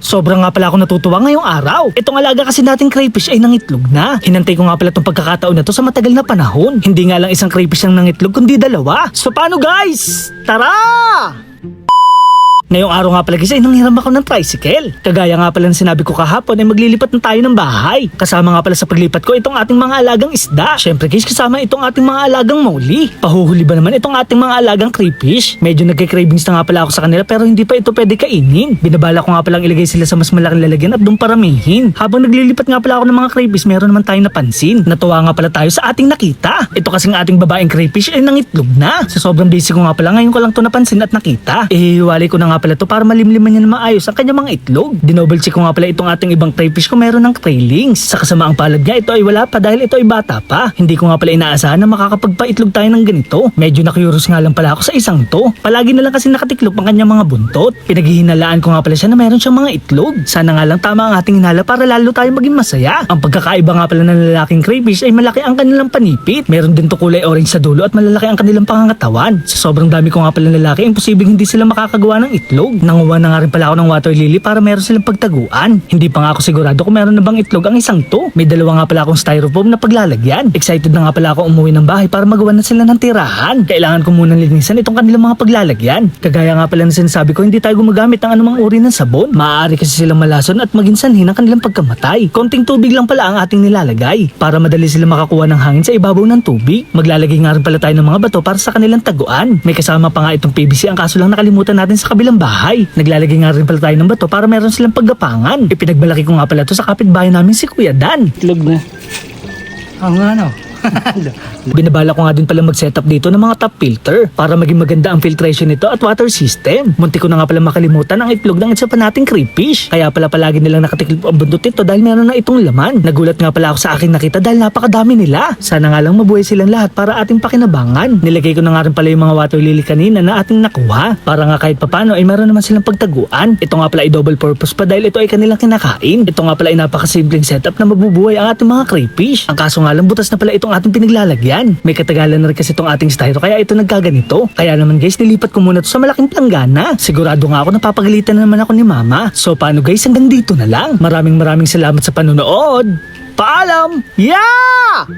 Sobrang nga pala ako natutuwa ngayong araw. Itong alaga kasi nating crayfish ay nangitlog na. Hinantay ko nga pala itong pagkakataon na to sa matagal na panahon. Hindi nga lang isang crayfish ang nangitlog kundi dalawa. So paano guys? Tara! Ngayong araw nga pala guys ay nanghiram ako ng tricycle. Kagaya nga pala ng sinabi ko kahapon ay maglilipat na tayo ng bahay. Kasama nga pala sa paglipat ko itong ating mga alagang isda. Syempre guys kasama itong ating mga alagang moli. Pahuhuli ba naman itong ating mga alagang crayfish? Medyo nagka-cravings na nga pala ako sa kanila pero hindi pa ito pwede kainin. Binabala ko nga palang ilagay sila sa mas malaking lalagyan at doon paramihin. Habang naglilipat nga pala ako ng mga crayfish meron naman tayong napansin. Natuwa nga pala tayo sa ating nakita. Ito kasing ating babaeng crayfish ay nangitlog na. Sa sobrang busy ko nga pala ngayon ko lang to napansin at nakita. Eh hiwalay ko na nga pala to para malimliman niya na maayos ang kanyang mga itlog. Dinoble check ko nga pala itong ating ibang crayfish kung meron ng railings. Sa kasamaang palad niya ito ay wala pa dahil ito ay bata pa. Hindi ko nga pala inaasahan na makakapagpaitlog tayo ng ganito. Medyo na-curious nga lang pala ako sa isang to. Palagi na lang kasi nakatiklop ang kanyang mga buntot. Pinaghihinalaan ko nga pala siya na meron siyang mga itlog. Sana nga lang tama ang ating hinala para lalo tayo maging masaya. Ang pagkakaiba nga pala ng lalaking crayfish ay malaki ang kanilang panipit. Meron din to kulay orange sa dulo at malalaki ang kanilang pangangatawan. Sa sobrang dami ko nga pala ng lalaki, imposibleng hindi sila makakagawa ng itlog. Nanguha na nga rin pala ako ng water lily para meron silang pagtaguan. Hindi pa nga ako sigurado kung meron na bang itlog ang isang to. May dalawa nga pala akong styrofoam na paglalagyan. Excited na nga pala ako umuwi ng bahay para magawa na sila ng tirahan. Kailangan ko muna linisan itong kanilang mga paglalagyan. Kagaya nga pala na sinasabi ko, hindi tayo gumagamit ng anumang uri ng sabon. Maaari kasi silang malason at maging sanhi ng kanilang pagkamatay. Konting tubig lang pala ang ating nilalagay para madali sila makakuha ng hangin sa ibabaw ng tubig. Maglalagay nga rin pala tayo ng mga bato para sa kanilang taguan. May kasama pa nga itong PVC ang kaso lang nakalimutan natin sa kabilang bahay. Naglalagay nga rin pala tayo ng bato para meron silang paggapangan. Ipinagbalaki ko nga pala to sa kapitbahay namin si Kuya Dan. Itlog na. Ang ano? Binabala ko nga din pala mag-setup dito ng mga top filter para maging maganda ang filtration nito at water system. Munti ko na nga pala makalimutan ang itlog ng isa pa nating crayfish. Kaya pala palagi nilang nakatiklop ang bundot nito dahil meron na itong laman. Nagulat nga pala ako sa aking nakita dahil napakadami nila. Sana nga lang mabuhay silang lahat para ating pakinabangan. Nilagay ko na nga rin pala yung mga water lily kanina na ating nakuha. Para nga kahit papano ay meron naman silang pagtaguan. Ito nga pala ay double purpose pa dahil ito ay kanilang kinakain. Ito nga pala ay napakasimpleng setup na mabubuhay ang ating mga crayfish. Ang kaso nga lang butas na pala itong ating pinaglalagyan. May katagalan na rin kasi itong ating styro kaya ito nagkaganito. Kaya naman guys, nilipat ko muna to sa malaking planggana. Sigurado nga ako napapagalitan na naman ako ni mama. So paano guys, hanggang dito na lang. Maraming maraming salamat sa panonood. Paalam! Yeah!